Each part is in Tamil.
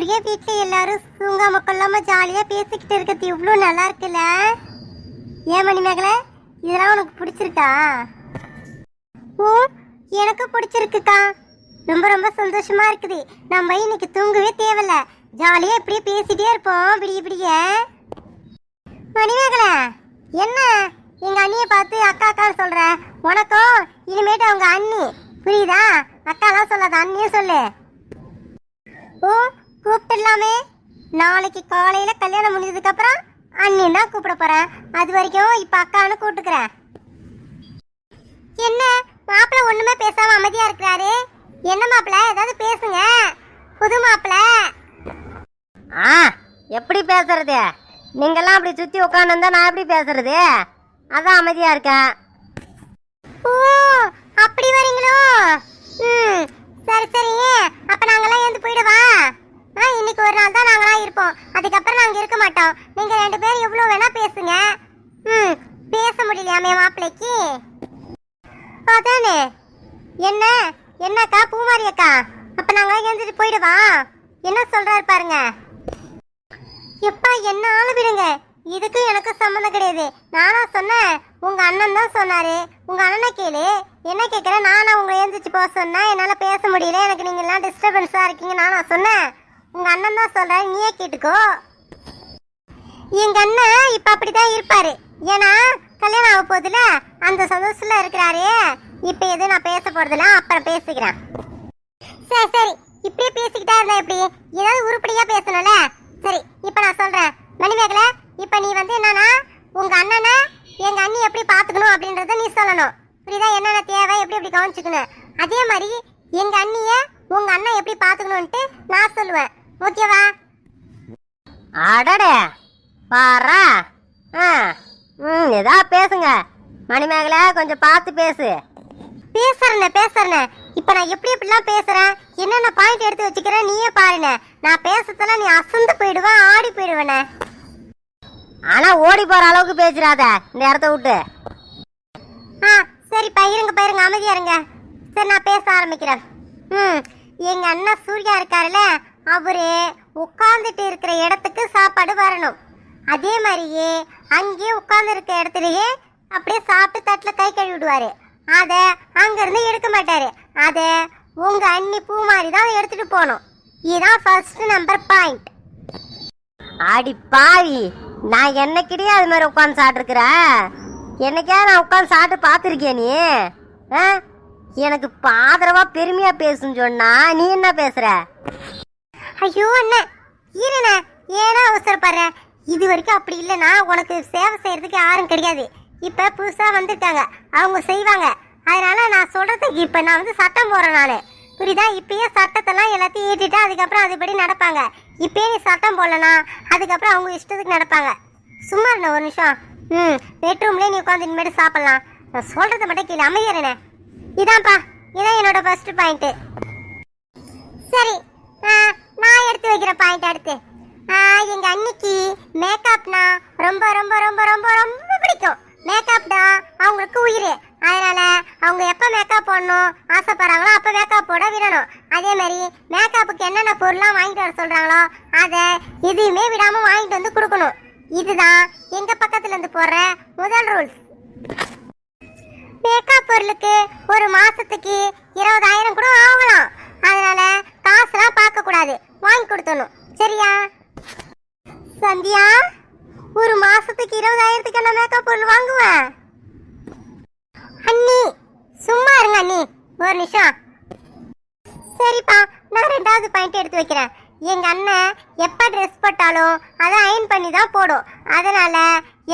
ஒரே வீட்டில் எல்லாரும் தூங்காம கொள்ளாம ஜாலியாக பேசிக்கிட்டு இருக்கிறது. இவ்வளோ நல்லா இருக்குல்ல? ஏன் மணிமேகலை இதெல்லாம் உனக்கு பிடிச்சிருக்கா? ஓ எனக்கு பிடிச்சிருக்குக்கா. ரொம்ப ரொம்ப சந்தோஷமா இருக்குது. நம்ம இன்னைக்கு தூங்கவே தேவையில்ல. ஜாலியா இப்படியே பேசிட்டே இருப்போம். விடிய விடிய மணிமேகலை என்ன? எங்க அண்ணியை பார்த்து அக்கா அக்கான்னு சொல்ற. உனக்கும் இனிமேட்டு அவங்க அண்ணி. புரியுதா? அக்காலாம் சொல்லாத. அண்ணியும் சொல்லு. ஓ கூப்பிட்டுலாமே நாளைக்கு காலையில கல்யாணம் முடிஞ்சதுக்கு அப்புறம் அண்ணி தான் கூப்பிட போறேன். அது வரைக்கும் இப்ப அக்கான்னு கூப்பிட்டுக்கிறேன் என்ன? மாப்பிள்ள ஒண்ணுமே பேசாம அமைதியா இருக்கிறாரு. என்ன மாப்பிள்ள? ஏதாவது பேசுங்க. புது மாப்பிள்ள. ஆ எப்படி பேசுறது? நீங்கெல்லாம் அப்படி சுத்தி உட்காந்துருந்தா நான் எப்படி பேசுறது? அதான் அமைதியா இருக்கேன். ஓ அப்படி வரீங்களோ ம் சரி சரி அப்ப நாங்கெல்லாம் எழுந்து போயிடவா ஆ இன்னைக்கு ஒரு நாள் தான் நாங்களாம் இருப்போம் அதுக்கப்புறம் நாங்க இருக்க மாட்டோம் நீங்க ரெண்டு பேரும் எவ்வளவு வேணா பேசுங்க ம் பேச முடியலையாமே மாப்பிள்ளைக்கு அதானே என்ன என்னக்கா பூமாரி அக்கா அப்ப நாங்க எழுந்துட்டு போயிடவா என்ன சொல்றாரு பாருங்க எப்பா என்ன ஆளு விடுங்க இதுக்கு எனக்கு சம்மந்தம் கிடையாது நானா சொன்னேன் உங்க அண்ணன் தான் சொன்னாரு உங்க அண்ணனை கேளு என்ன கேக்குற நானா உங்களை எழுந்திரிச்சு போக சொன்னா என்னால பேச முடியல எனக்கு நீங்கள்லாம் டிஸ்டர்பன்ஸாக டிஸ்டர்பன்ஸா இருக்கீங்க. நான் சொன்னேன். உங்கள் அண்ணன் தான் சொல்கிறேன் நீயே கேட்டுக்கோ. எங்கள் அண்ணன் இப்போ அப்படி தான் இருப்பார். ஏன்னா கல்யாணம் ஆக போகுதுல. அந்த சந்தோஷத்துல இருக்கிறாரு. இப்போ எதுவும் நான் பேச போகிறதில்ல அப்புறம் பேசிக்கிறேன். சரி சரி. இப்படியே பேசிக்கிட்டா இருந்தா எப்படி? ஏதாவது உருப்படியாக பேசணும்ல? சரி இப்போ நான் சொல்கிறேன் மணிமேகலை இப்போ நீ வந்து என்னன்னா உங்கள் அண்ணனை எங்கள் அண்ணி எப்படி பார்த்துக்கணும் அப்படின்றத நீ சொல்லணும். புரியுதா? என்னென்ன தேவை? எப்படி எப்படி கவனிச்சுக்கணும்? அதே மாதிரி எங்க அண்ணிய உங்க அண்ணன் எப்படி பாத்துக்கணும்ட்டு நான் சொல்லுவேன். ஓகேவா? அடடே பாரா. ஆ ம் ஏதா பேசுங்க. மணிமேகலை கொஞ்சம் பார்த்து பேசு. பேசுறேனே பேசுறேனே. இப்போ நான் எப்படி எப்படிலாம் பேசுறேன்? என்னென்ன பாயிண்ட் எடுத்து வச்சுக்கிறேன் நீயே பாருண்ணே நான் பேசுறதெல்லாம் நீ அசந்து போயிடுவேன் ஆடி போயிடுவேனே. ஆனா ஓடி போற அளவுக்கு பேசுறாத இந்த இடத்த விட்டு. ஆ சரிப்பா இருங்க பயிருங்க அமைதியா இருங்க. சரி நான் பேச ஆரம்பிக்கிறேன். ம் எங்க அண்ணன் சூர்யா இருக்காருல்ல அவரு உட்கார்ந்துட்டு இருக்கிற இடத்துக்கு சாப்பாடு வரணும். அதே மாதிரியே அங்கேயே உட்கார்ந்து இருக்க இடத்துலயே அப்படியே சாப்பிட்டு தட்டில் கை கழுவி விடுவாரு. அதை அங்கேருந்து எடுக்க மாட்டாரு. அதை உங்க அண்ணி பூ மாதிரி தான் எடுத்துட்டு போகணும். இதுதான் ஃபர்ஸ்ட் நம்பர் பாயிண்ட் அடி பாவி நான் என்னைக்கிடையே அது மாதிரி உட்காந்து சாப்பிட்ருக்குற என்னைக்கா நான் உட்காந்து சாப்பிட்டு பார்த்துருக்கேன் நீ? ஆ? எனக்கு பாதரவா பெருமையா பேசுன்னு சொன்னா நீ என்ன பேசுற? ஐயோ அண்ணா. இருண்ணே ஏன்னா அவசரப்படுற. இது வரைக்கும் அப்படி இல்லைன்னா உனக்கு சேவை செய்யறதுக்கு யாரும் கிடையாது. இப்ப புதுசா வந்திருக்காங்க. அவங்க செய்வாங்க. அதனால நான் சொல்றதுக்கு இப்ப நான் வந்து சட்டம் போறேன் நானு. புரியுதா? இப்பயே சட்டத்தெல்லாம் எல்லாத்தையும் ஏற்றிட்டு அதுக்கப்புறம் அதுபடி நடப்பாங்க. இப்பயே நீ சட்டம் போடலனா அதுக்கப்புறம் அவங்க இஷ்டத்துக்கு நடப்பாங்க. சும்மா இருண்ணே ஒரு நிமிஷம். ம் பெட்ரூம்லேயே நீ உட்காந்து இனிமேட்டு சாப்பிடலாம். நான் சொல்றதை மட்டும் கீழே அமையறேனே இதான்ப்பா இதான் என்னோட ஃபர்ஸ்ட் பாயிண்ட்டு சரி நான் எடுத்து வைக்கிற பாயிண்ட் அடுத்து. எங்க அன்னிக்கு மேக்கப்னா ரொம்ப ரொம்ப ரொம்ப ரொம்ப ரொம்ப பிடிக்கும். மேக்கப் தான் அவங்களுக்கு உயிர். அதனால அவங்க எப்போ மேக்கப் போடணும் ஆசைப்படுறாங்களோ அப்போ மேக்கப் போட விடணும். அதே மாதிரி மேக்கப்புக்கு என்னென்ன பொருள்லாம் வாங்கிட்டு வர சொல்கிறாங்களோ அதை எதையுமே விடாமல் வாங்கிட்டு வந்து கொடுக்கணும். இதுதான் எங்கள் பக்கத்துலேருந்து போடுற முதல் ரூல்ஸ் மேக்கப் பொருளுக்கு ஒரு மாசத்துக்கு இருபதாயிரம் கூட ஆகலாம் அதனால காசுலாம் பார்க்க கூடாது. வாங்கி கொடுத்தணும் சரியா? சந்தியா ஒரு மாசத்துக்கு இருபதாயிரத்துக்கு என்ன மேக்கப் பொருள் வாங்குவேன்? அண்ணி சும்மா இருங்க அண்ணி. ஒரு நிமிஷம். சரிப்பா நான் ரெண்டாவது பாயிண்ட் எடுத்து வைக்கிறேன். எங்க அண்ணன் எப்ப ட்ரெஸ் போட்டாலும் அதை அயன் பண்ணி தான் போடும். அதனால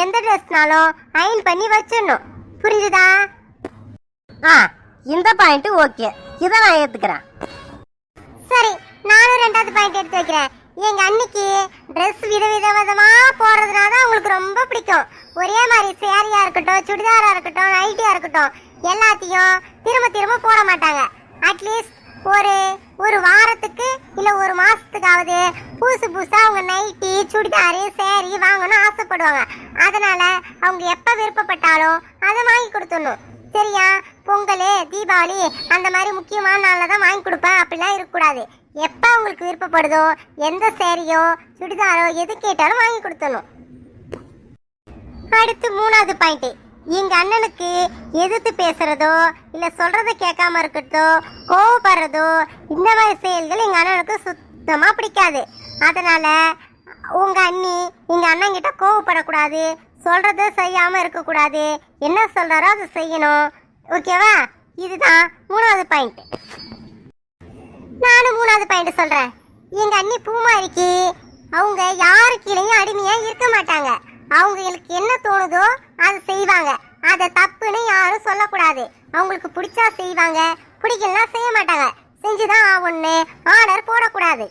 எந்த ட்ரெஸ்னாலும் அயன் பண்ணி வச்சிடணும். புரிஞ்சுதா? ஆ இந்த பாயிண்ட் ஓகே இதை நான் ஏத்துக்கிறேன். சரி நானும் ரெண்டாவது பாயிண்ட் எடுத்து வைக்கிறேன். எங்க அன்னைக்கு Dress வித வித போடுறதுனால தான் அவங்களுக்கு ரொம்ப பிடிக்கும். ஒரே மாதிரி சேரியா இருக்கட்டும் சுடிதாரா இருக்கட்டும் நைட்டியா இருக்கட்டும் எல்லாத்தையும் திரும்ப திரும்ப போட மாட்டாங்க. அட்லீஸ்ட் ஒரு ஒரு வாரத்துக்கு இல்ல ஒரு மாசத்துக்காவது புதுசு புதுசா அவங்க நைட்டி சுடிதாரு சேரி வாங்கணும்னு ஆசைப்படுவாங்க. அதனால அவங்க எப்ப விருப்பப்பட்டாலும் அதை வாங்கி கொடுத்துடணும். சரியா? பொங்கல் தீபாவளி அந்த மாதிரி முக்கியமான நாளில் தான் வாங்கி கொடுப்பேன் அப்படிலாம் இருக்கக்கூடாது. எப்போ உங்களுக்கு விருப்பப்படுதோ எந்த சேரியோ சுடிதாரோ எது கேட்டாலும் வாங்கி கொடுத்தணும் அடுத்து மூணாவது பாயிண்ட்டு எங்கள் அண்ணனுக்கு எதிர்த்து பேசுகிறதோ இல்லை சொல்கிறத கேட்காம இருக்கிறதோ கோவப்படுறதோ இந்த மாதிரி செயல்கள் எங்கள் அண்ணனுக்கு சுத்தமாக பிடிக்காது. அதனால் உங்கள் அண்ணி எங்கள் அண்ணன் கிட்ட கோவப்படக்கூடாது. சொல்றத செய்யாம இருக்கக்கூடாது. என்ன சொல்றாரோ அதை செய்யணும். ஓகேவா? இதுதான் மூணாவது பாயிண்ட் நானும் மூணாவது பாயிண்ட் சொல்றேன். எங்க அண்ணி பூமாரிக்கு அவங்க யாரு கீழேயும் அடிமையா இருக்க மாட்டாங்க. அவங்களுக்கு என்ன தோணுதோ அதை செய்வாங்க. அதை தப்புன்னு யாரும் சொல்லக்கூடாது. அவங்களுக்கு பிடிச்சா செய்வாங்க. பிடிக்கலனா செய்ய மாட்டாங்க. செஞ்சுதான் ஆகணும்னு ஆர்டர் போடக்கூடாது.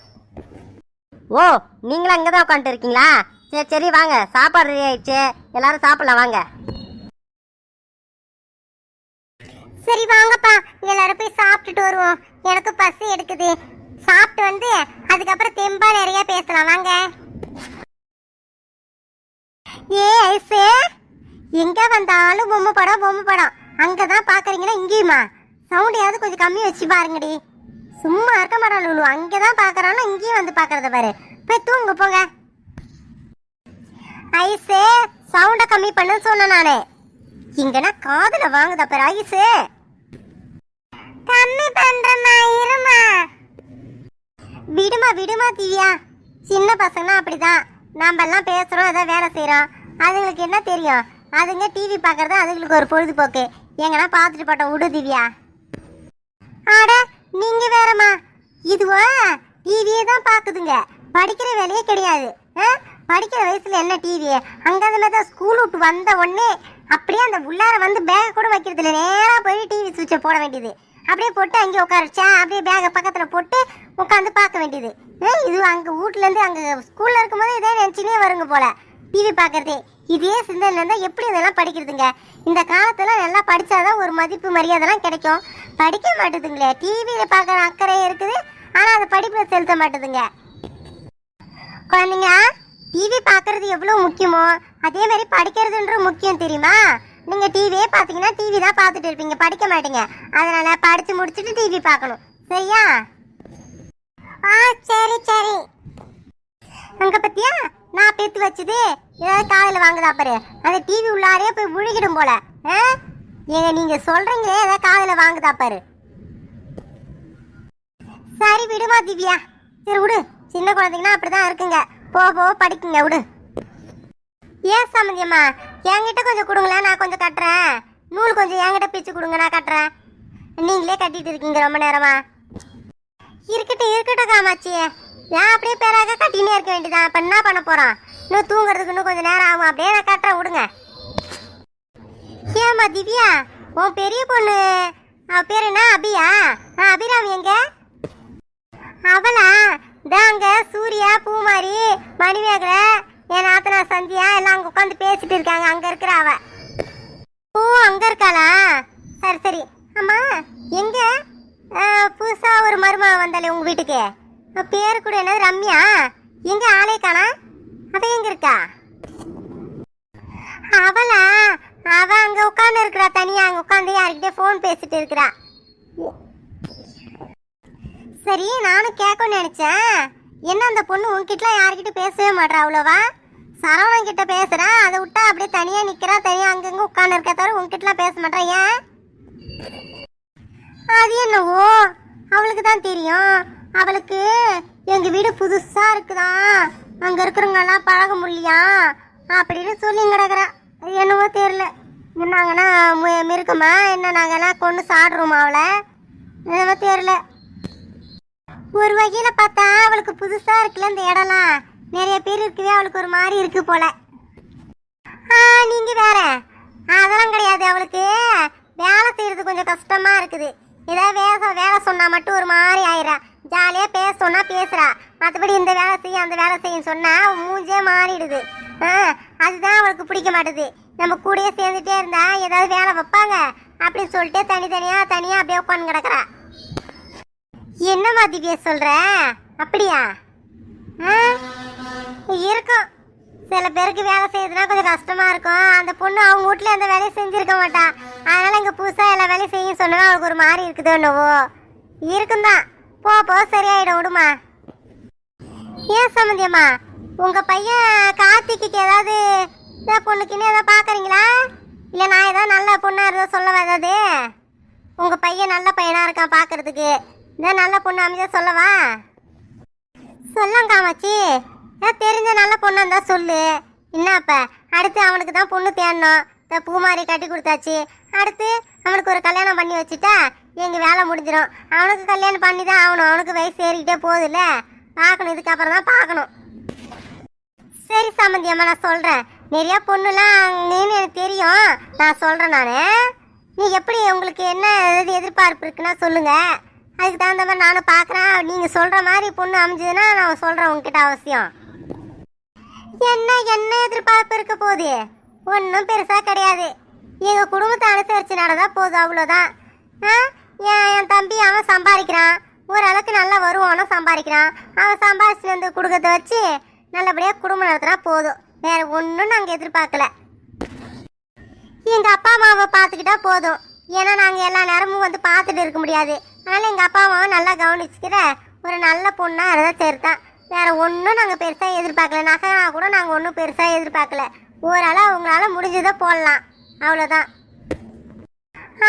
ஓ நீங்களும் அங்கே தான் உட்காந்துட்டு இருக்கீங்களா? சரி சரி வாங்க. சாப்பாடு ரெடி ஆயிடுச்சு. எல்லாரும் சாப்பிடலாம் வாங்க. சரி வாங்கப்பா. எல்லாரும் போய் சாப்பிட்டுட்டு வருவோம். எனக்கு பசி எடுக்குது. சாப்பிட்டு வந்து அதுக்கப்புறம் தெம்பா நிறைய பேசலாம். வாங்க. ஏ ஐசு. எங்க வந்தாலும் பொம்மை படம் பொம்மை படம். அங்கதான் பாக்குறீங்கன்னா இங்கேயுமா? சவுண்டையாவது கொஞ்சம் கம்மி வச்சு பாருங்கடி. சும்மா இருக்க மாட்டான் லுலு அங்கதான் பாக்குறான்னா இங்கேயும் வந்து பாக்குறத பாரு. போய் தூங்க போங்க. ஐஸு சவுண்ட கம்மி பண்ணு சொன்ன நானு. இங்கனா காதுல வாங்குத பாரு ஐசு கம்மி பண்றமா இருமா. விடுமா விடுமா திவ்யா. சின்ன பசங்கனா அப்படிதான். நாம எல்லாம் பேசுறோம் ஏதோ வேலை செய்யறோம் அதுங்களுக்கு என்ன தெரியும்? அதுங்க டிவி பார்க்கறது அதுங்களுக்கு ஒரு பொழுதுபோக்கு. எங்கன்னா பார்த்துட்டு போட்டோம் விடு திவ்யா. ஆட நீங்க வேறம்மா. இதுவா? டிவியே தான் பாக்குதுங்க. படிக்கிற வேலையே கிடையாது. ஆ? படிக்கிற வயசுல என்ன டிவி அங்கே தான் ஸ்கூல் விட்டு வந்த உடனே அப்படியே அந்த உள்ளார வந்து பேக் கூட வைக்கிறது இல்லை நேராக போய் டிவி சுவிட்சை போட வேண்டியது. அப்படியே போட்டு அங்கே உட்காரச்சா. அப்படியே பேகை பக்கத்தில் போட்டு உட்காந்து பார்க்க வேண்டியது. ஆ, இது அங்கே வீட்ல அங்கே ஸ்கூலில் இருக்கும்போது இதே நினச்சினே வருங்க போல. டிவி பார்க்கறதே. இதே சிந்தனையில இருந்தால் எப்படி இதெல்லாம் படிக்கிறதுங்க? இந்த காலத்தில் நல்லா படித்தாதான் ஒரு மதிப்பு மரியாதைலாம் கிடைக்கும். படிக்க மாட்டேதுங்களே. டிவியில் பார்க்குற அக்கறை இருக்குது. ஆனால் அது படிப்பில் செலுத்த மாட்டேதுங்க. குழந்தைங்க டிவி பார்க்கறது எவ்வளோ முக்கியமோ அதே மாதிரி படிக்கிறதுன்ற முக்கியம் தெரியுமா? நீங்கள் டிவியே பார்த்தீங்கன்னா டிவி தான் பார்த்துட்டு இருப்பீங்க. படிக்க மாட்டீங்க. அதனால படித்து முடிச்சுட்டு டிவி பார்க்கணும். சரியா? ஆ சரி சரி. அங்கே பத்தியா? நான் பெத்து வச்சது. ஏதாவது காதில் வாங்குதா பாரு. அந்த டிவி உள்ளாரே போய் விழுகிடும் போல. ஆ? ஏங்க நீங்கள் சொல்கிறீங்களே ஏதாவது காதில் வாங்குதா பாரு. சரி விடுமா திவ்யா. சரி விடு. சின்ன குழந்தைங்கன்னா அப்படிதான் இருக்குங்க. போ போ படிக்குங்க விடு. ஏன் சாமந்தியம்மா? என்கிட்ட கொஞ்சம் கொடுங்களேன் நான் கொஞ்சம் கட்டுறேன். நூல் கொஞ்சம் என்கிட்ட பிச்சு கொடுங்க நான் கட்டுறேன். நீங்களே கட்டிட்டு இருக்கீங்க ரொம்ப நேரமா. இருக்கட்டும் இருக்கட்டும் காமாச்சி ஏன் அப்படியே பேராக கட்டினே இருக்க வேண்டியதான் அப்போ என்ன பண்ண போகிறான் இன்னும் தூங்குறதுக்கு இன்னும் கொஞ்சம் நேரம் ஆகும். அப்படியே நான் கட்டுறேன் விடுங்க. ஏம்மா திவ்யா? உன் பெரிய பொண்ணு அவ பேர் என்ன? அபியா? ஆ, அபிராமி எங்க? அவளா? தாங்க சூர்யா பூமாரி மணிமேகலை என் நாத்தனா சந்தியா எல்லாம் அங்க உட்காந்து பேசிட்டு இருக்காங்க. அங்க இருக்கிற அவ. ஓ அங்க இருக்காளா? சரி சரி. அம்மா எங்க? புதுசாக புதுசா ஒரு மருமக வந்தாலே உங்க வீட்டுக்கு. பேர் பேரு கூட என்னது? ரம்யா. எங்க ஆளே காணா? அவ எங்க இருக்கா? அவளா? அவ அங்க உட்காந்து இருக்கிறா தனியா. அங்க உட்காந்து யார்கிட்ட ஃபோன் பேசிட்டு இருக்கிறா. சரி நானும் கேட்கணும்னு நினைச்சேன். என்ன அந்த பொண்ணு உன்கிட்டலாம் யார்கிட்ட பேசவே மாட்றா அவ்வளோவா? சரவணன் கிட்ட பேசுகிறா அதை விட்டா அப்படியே தனியாக நிற்கிறா தனியாக அங்கங்கே உட்காந்து இருக்க தவிர உன்கிட்டலாம் பேச மாட்டேன் ஏன்? அது என்னவோ? அவளுக்கு தான் தெரியும். அவளுக்கு எங்கள் வீடு புதுசாக இருக்குதா? அங்கே இருக்கிறவங்கெல்லாம் பழக முடியலையா? அப்படின்னு சொல்லி கிடக்குறா என்னவோ தெரியல. நாங்கன்னா மிருக்குமா என்ன நாங்கள்லாம் கொண்டு சாடுறோமா அவளை? என்னவோ தெரில ஒரு வகையில பார்த்தா அவளுக்கு புதுசா இருக்குல்ல இந்த இடம்லாம். நிறைய பேர் இருக்கவே அவளுக்கு ஒரு மாதிரி இருக்கு போல. ஆ நீங்க வேற. அதெல்லாம் கிடையாது அவளுக்கு வேலை செய்யறது கொஞ்சம் கஷ்டமா இருக்குது. ஏதாவது வேலை வேலை சொன்னா மட்டும் ஒரு மாதிரி ஆயிரா ஜாலியா பேச சொன்னா பேசுறா. மற்றபடி இந்த வேலை செய்ய அந்த வேலை செய்யும் சொன்னா மூஞ்சே மாறிடுது. ஆ அதுதான் அவளுக்கு பிடிக்க மாட்டுது. நம்ம கூடயே சேர்ந்துட்டே இருந்தா ஏதாவது வேலை வைப்பாங்க அப்படின்னு சொல்லிட்டு தனித்தனியா தனியா அப்படியே உட்காந்து கிடக்குறா. என்னம்மா திவ்யா சொல்ற? அப்படியா? இருக்கும். சில பேருக்கு வேலை செய்யறதுனா கொஞ்சம் கஷ்டமா இருக்கும். அந்த பொண்ணு அவங்க வீட்ல அந்த வேலையை செஞ்சிருக்க மாட்டா. அதனால இங்க புதுசா எல்லா வேலையும் செய்யும் சொன்னா அவளுக்கு ஒரு மாதிரி இருக்குது என்னவோ. இருக்கும் தான் போ போ சரியாயிடும் விடுமா. ஏன் சம்மந்தியம்மா உங்க பையன் கார்த்திக்கு ஏதாவது இந்த பொண்ணுக்குன்னு ஏதாவது பார்க்குறீங்களா இல்லை நான் ஏதாவது நல்ல பொண்ணாக இருந்தால் சொல்லவா ஏதாவது? உங்கள் பையன் நல்ல பையனாக இருக்கான் பார்க்குறதுக்கு இந்த நல்ல பொண்ணு அமைச்சா சொல்லவா? சொல்லுங்க காமாச்சி ஏன் தெரிஞ்ச நல்ல பொண்ணா இருந்தா சொல்லு. என்னப்ப அடுத்து அவனுக்கு தான் பொண்ணு தேடணும். இந்த பூமாரி கட்டி கொடுத்தாச்சு. அடுத்து அவனுக்கு ஒரு கல்யாணம் பண்ணி வச்சுட்டா எங்கள் வேலை முடிஞ்சிடும் அவனுக்கு கல்யாணம் பண்ணி தான் ஆகணும். அவனுக்கு வயசு ஏறிக்கிட்டே போகுதுல்ல. பார்க்கணும். இதுக்கப்புறம் தான் பார்க்கணும். சரி சாமந்தி அம்மா நான் சொல்கிறேன் நிறையா பொண்ணுலாம் நீன்னு எனக்கு தெரியும். நான் சொல்கிறேன் நான். நீ எப்படி உங்களுக்கு என்ன எதிர்பார்ப்பு இருக்குன்னா சொல்லுங்கள் அதுக்கு தகுந்த மாதிரி நானும் பார்க்குறேன். நீங்கள் சொல்கிற மாதிரி பொண்ணு அமைஞ்சதுன்னா நான் சொல்கிறேன் உங்ககிட்ட அவசியம். என்ன என்ன எதிர்பார்ப்பு இருக்க போகுது? ஒன்றும் பெருசாக கிடையாது. எங்கள் குடும்பத்தை அனுசரித்து நடந்தா போதும் அவ்வளோதான் ஆ? என் என் தம்பி அவன் சம்பாதிக்கிறான். ஓரளவுக்கு நல்லா வருவானும் சம்பாதிக்கிறான். அவன் சம்பாதிச்சு வந்து கொடுக்கறத வச்சு நல்லபடியாக குடும்பம் நடத்தினா போதும். வேற ஒன்றும் நாங்கள் எதிர்பார்க்கல. எங்கள் அப்பா அம்மாவை பார்த்துக்கிட்டா போதும். ஏன்னா நாங்கள் எல்லா நேரமும் வந்து பார்த்துட்டு இருக்க முடியாது. ஆனால் எங்கள் அப்பா நல்லா கவனிச்சுக்கிற ஒரு நல்ல பொண்ணாக அதை சரிதான் வேறு ஒன்றும் நாங்கள் பெருசாக எதிர்பார்க்கல. நகைனா கூட நாங்கள் ஒன்றும் பெருசாக எதிர்பார்க்கல. ஓரளவு உங்களால் முடிஞ்சதை போடலாம். அவ்வளோதான்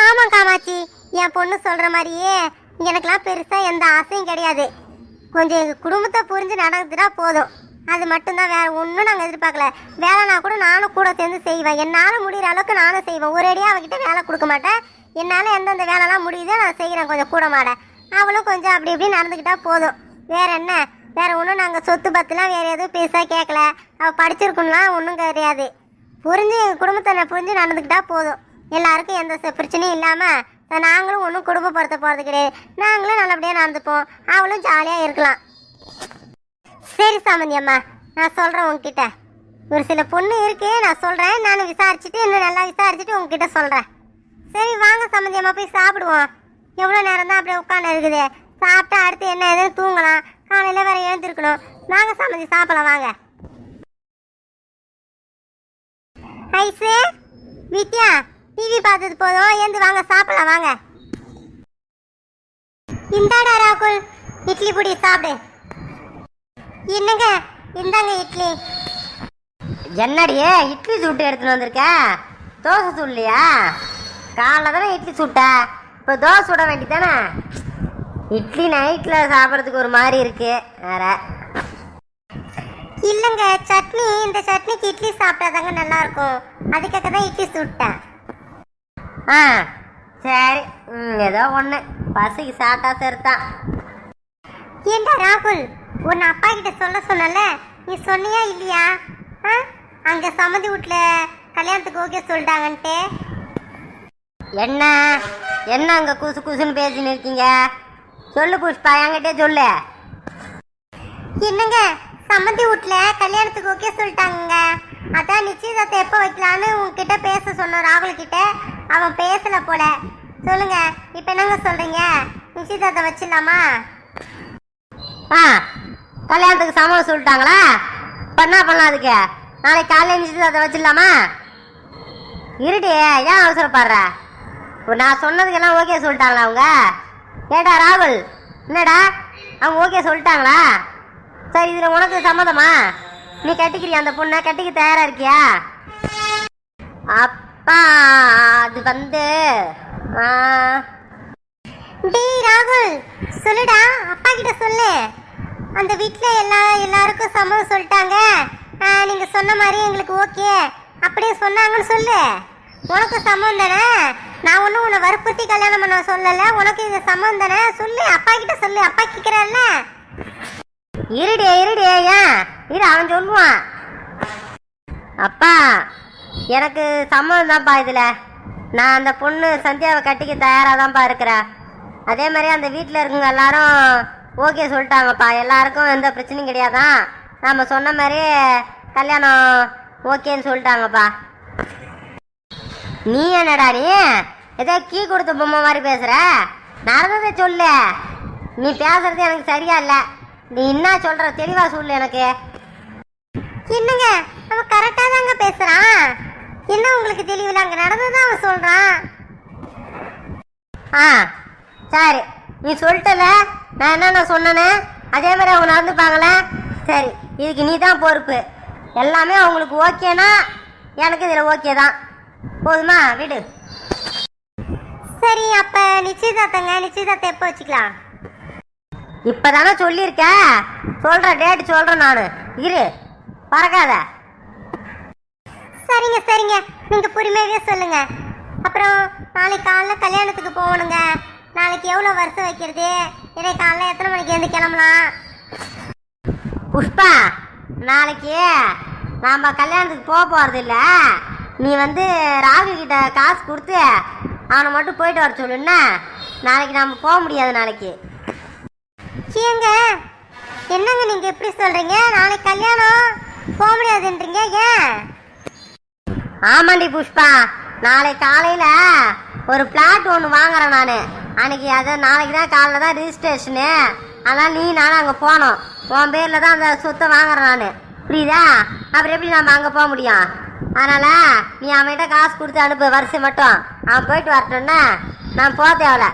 ஆமாம் காமாட்சி. என் பொண்ணு சொல்கிற மாதிரியே எனக்கெல்லாம் பெருசாக எந்த ஆசையும் கிடையாது. கொஞ்சம் எங்கள் குடும்பத்தை புரிஞ்சு நடந்துட்டா போதும். அது மட்டும்தான். வேறு ஒன்றும் நாங்கள் எதிர்பார்க்கல. வேலைனா கூட நானும் கூட சேர்ந்து செய்வேன். என்னால் முடிகிற அளவுக்கு நானும் செய்வேன். ஒரேடியாக அவகிட்ட வேலை கொடுக்க மாட்டேன். என்னால் எந்தெந்த வேலைலாம் முடியுதோ நான் செய்கிறேன் கொஞ்சம் கூட மாட அவளும் கொஞ்சம் அப்படி இப்படி நடந்துக்கிட்டா போதும். வேற என்ன? வேற ஒன்றும் நாங்கள் சொத்து பத்துலாம் வேறு எதுவும் பெருசாக கேட்கல அவள் படிச்சிருக்கணும்லாம் ஒன்றும் கிடையாது. புரிஞ்சு எங்கள் குடும்பத்தை புரிஞ்சு நடந்துக்கிட்டா போதும். எல்லாருக்கும் எந்த பிரச்சனையும் இல்லாமல் நாங்களும் ஒன்றும் குடும்பப்படுத்த போகிறது கிடையாது. நாங்களும் நல்லபடியாக நடந்துப்போம். அவளும் ஜாலியாக இருக்கலாம். சரி சாமந்தி அம்மா நான் சொல்கிறேன் உங்ககிட்ட ஒரு சில பொண்ணு இருக்கு நான் சொல்கிறேன் நான் விசாரிச்சுட்டு இன்னும் நல்லா விசாரிச்சுட்டு உங்ககிட்ட சொல்கிறேன் சரி வாங்க சாமந்தி அம்மா போய் சாப்பிடுவோம். எவ்வளோ நேரம் தான் அப்படியே உட்காந்து இருக்குது. சாப்பிட்டா அடுத்து என்ன ஏதுன்னு தூங்கலாம். காலையில் வேற எழுந்திருக்கணும். வாங்க சாமந்தி சாப்பிடலாம். வாங்க. ஐசு வித்யா டிவி பார்த்தது போதும். ஏந்து வாங்க சாப்பிடலாம். வாங்க. இந்தாடா ராகுல் இட்லி பொடி சாப்பிடு. என்னங்க? இந்தாங்க இட்லி. என்னடியே இட்லி சுட்டு எடுத்துன்னு வந்திருக்க? தோசை சுடலையா? காலைல தானே இட்லி சுட்ட? இப்போ தோசை சுட வேண்டியதானே இட்லி நைட்டில் சாப்பிட்றதுக்கு ஒரு மாதிரி இருக்கு. வேற. இல்லைங்க சட்னி இந்த சட்னிக்கு இட்லி சாப்பிட்டாதாங்க நல்லா இருக்கும் அதுக்காக தான் இட்லி சுட்டேன். ஆ சரி. ம் ஏதோ ஒன்று பசிக்கு சாப்பிட்டா சரிதான் ஏண்டா ராகுல் உன்னை அப்பா கிட்ட சொல்ல சொன்னல நீ சொன்னியா இல்லையா? ஆ அங்க சம்மந்தி வீட்ல கல்யாணத்துக்கு ஓகே சொல்லிட்டாங்கன்ட்டு. என்ன? என்ன அங்கே குசு குசுன்னு பேசின்னு இருக்கீங்க? சொல்லு புஷ்பா என்கிட்டே சொல்லு. என்னங்க? சம்மந்தி வீட்ல கல்யாணத்துக்கு ஓகே சொல்லிட்டாங்க அதான் நிச்சயதார்த்தம் எப்போ வைக்கலான்னு உன்கிட்ட பேச சொன்னோம் ராகுல் கிட்ட அவன் பேசல போல. சொல்லுங்க இப்போ என்னங்க சொல்றீங்க? நிச்சயதார்த்தம் வச்சிடலாமா? ஆ கல்யாணத்துக்கு சம்மதம் சொல்லிட்டாங்களா? பண்ணா பண்ணலாம் அதுக்கு. நாளைக்கு காலையில் நிச்சயத்தை அதை வச்சிடலாமா? இருடி ஏன் அவசரப்படுற? நான் சொன்னதுக்கெல்லாம் ஓகே சொல்லிட்டாங்களா அவங்க? ஏடா ராகுல்? என்னடா? அவங்க ஓகே சொல்லிட்டாங்களா? சரி இதில் உனக்கு சம்மதமா? நீ கட்டிக்கிறியா அந்த பொண்ணை? கட்டிக்க தயாரா இருக்கியா? அப்பா அது வந்து டேய் ராகுல் சொல்லுடா. அப்பா கிட்ட சொல்லு. அந்த வீட்டில் எல்லா எல்லாருக்கும் சம்மதம் சொல்லிட்டாங்க. நீங்கள் நீங்க சொன்ன மாதிரி எங்களுக்கு ஓகே அப்படியே சொன்னாங்கன்னு சொல்லு. உனக்கு சம்மதம் தானே? நான் ஒன்றும் உன்னை வற்புறுத்தி கல்யாணம் பண்ண சொல்லல. உனக்கு இது சம்மதம் தானே? சொல்லு. அப்பா கிட்ட சொல்லு. அப்பா கேட்குறல்ல இருடி இருடே ஏன் இரு அவன் சொல்லுவான். அப்பா எனக்கு சம்மதம் தான்ப்பா இதில். நான் அந்த பொண்ணு சந்தியாவை கட்டிக்க தயாராக தான்ப்பா இருக்கிறேன். அதே மாதிரி அந்த வீட்டில் இருக்கவங்க எல்லாரும் ஓகே சொல்லிட்டாங்கப்பா. எல்லாருக்கும் எந்த பிரச்சனையும் கிடையாதான் நம்ம சொன்ன மாதிரி கல்யாணம் ஓகேன்னு சொல்லிட்டாங்கப்பா. நீ என்னடா நீ? ஏதோ கீ கொடுத்த பொம்மை மாதிரி பேசுற? நடந்ததை சொல்லு. நீ பேசுறது எனக்கு சரியா இல்ல. நீ என்ன சொல்ற தெளிவா சொல்லு எனக்கு. என்னங்க? அவன் கரெக்டாக தாங்க பேசுறான். என்ன உங்களுக்கு தெளிவில் அங்கே நடந்ததான் அவன் சொல்றான். ஆ சரி. நீ சொல்லிட்டல. நான் என்னென்ன சொன்னேன்னு? அதே மாதிரி அவங்க நடந்துப்பாங்களே. சரி இதுக்கு நீ தான் பொறுப்பு. எல்லாமே அவங்களுக்கு ஓகேனா எனக்கு இதில் ஓகே தான். போதுமா? விடு. சரி அப்ப நிச்சயதார்த்தங்க நிச்சயதார்த்தம் எப்போ வச்சுக்கலாம்? இப்பதானே சொல்லியிருக்க. சொல்ற டேட் சொல்றேன் நான். இரு பறக்காத. சரிங்க சரிங்க. நீங்க பொறுமையாவே சொல்லுங்க. அப்புறம் நாளைக்கு காலைல கல்யாணத்துக்கு போகணுங்க. நாளைக்கு எவ்வளோ வருஷம் வைக்கிறது? இன்னைக்கு காலைல எத்தனை மணிக்கு எழுந்து கிளம்பலாம்? புஷ்பா நாளைக்கு நாம் கல்யாணத்துக்கு போக போகிறது இல்லை நீ வந்து ராகு கிட்ட காசு கொடுத்து அவனை மட்டும் போயிட்டு வர சொல்லுன்னா நாளைக்கு நாம போக முடியாது நாளைக்கு. ஏங்க என்னங்க நீங்க எப்படி சொல்றீங்க? நாளைக்கு கல்யாணம். போக முடியாதுன்றீங்க ஏன்? ஆமாண்டி புஷ்பா நாளை காலையில ஒரு பிளாட் ஒன்று வாங்குறேன் நான். அன்னைக்கு அது நாளைக்கு தான் காலைல தான் ரிஜிஸ்ட்ரேஷனு அதனால் நீ நானும் அங்கே போனோம். உன் பேரில் தான் அந்த சொத்தை வாங்குறேன் நான். புரியுதா? அப்புறம் எப்படி நம்ம அங்கே போக முடியும்? அதனால நீ அவன்கிட்ட காசு கொடுத்து அனுப்பு வரிசை மட்டும். அவன் போயிட்டு வரட்டும்னா. நான் போக தேவையில்ல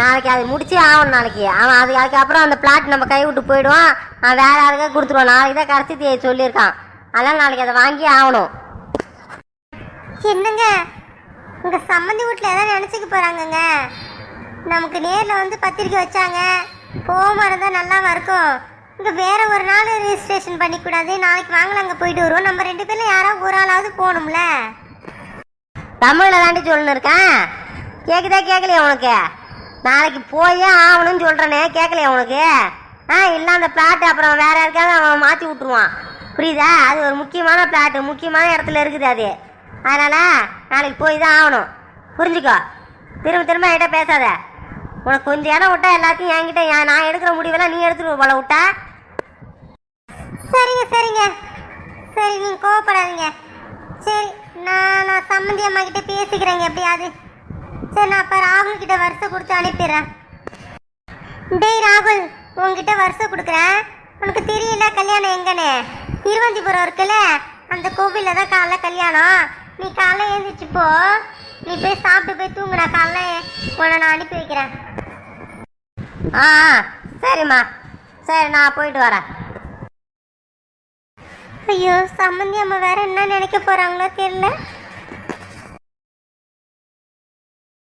நாளைக்கு அது முடிச்சே ஆகணும் நாளைக்கு. அவன் அது அதுக்கப்புறம் அந்த பிளாட் நம்ம கை விட்டு போயிடுவான். அவன் வேற யாருக்கா கொடுத்துருவான். நாளைக்கு தான் கடைசி தேதி சொல்லியிருக்கான். அதனால நாளைக்கு அதை வாங்கி ஆகணும். என்னங்க? உங்கள் சம்மந்தி வீட்டில் ஏதாவது நினச்சிக்க போகிறாங்கங்க நமக்கு நேரில் வந்து பத்திரிக்கை வச்சாங்க. போகாம தான் நல்லா இருக்கும். இங்கே வேறு ஒரு நாள் ரெஜிஸ்ட்ரேஷன் பண்ணிக்கூடாது. நாளைக்கு வாங்கலாம் அங்கே போயிட்டு வருவோம். நம்ம ரெண்டு பேரில் யாராவது ஒரு ஆளாவது போகணும்ல. தமிழில் தாண்டி சொல்லணும் இருக்கேன் கேட்குதா கேட்கலையா உனக்கு? நாளைக்கு போயே ஆகணும்னு சொல்கிறேனே கேட்கலையா உனக்கு? ஆ இல்லை அந்த பிளாட் அப்புறம் வேறு யாருக்காவது அவன் மாற்றி விட்ருவான் புரியுதா? அது ஒரு முக்கியமான பிளாட்டு முக்கியமான இடத்துல இருக்குது அது. அதனால் நாளைக்கு போய் தான் ஆகணும். புரிஞ்சுக்கோ? திரும்ப திரும்ப என்கிட்ட பேசாத. உனக்கு கொஞ்சம் இடம் விட்டா எல்லாத்தையும் என்கிட்ட நான் எடுக்கிற முடிவெல்லாம் நீ எடுத்துட்டு போல விட்டா. சரிங்க சரிங்க. சரி நீங்கள் கோவப்படாதீங்க. சரி நான் நான் சம்மந்தி அம்மா கிட்ட பேசிக்கிறேங்க எப்படியாவது. சரி நான் அப்போ ராகுல் கிட்ட வருஷம் கொடுத்து அனுப்பிடுறேன். டேய் ராகுல் உங்ககிட்ட வருஷம் கொடுக்குறேன். உனக்கு தெரியல கல்யாணம் எங்கன்னு? திருவந்திபுரம் இருக்குல்ல? அந்த கோவிலில் தான் காலைல கல்யாணம். நீ காலைல எழுந்திரிச்சு போ. நீ போய் சாப்பிட்டு போய் தூங்கு நான் காலைல உன்னை நான் அனுப்பி வைக்கிறேன். ஆ, சரிம்மா. சரி நான் போயிட்டு வரேன். ஐயோ சம்மந்தி அம்மா வேற என்ன நினைக்க போறாங்களோ தெரியல.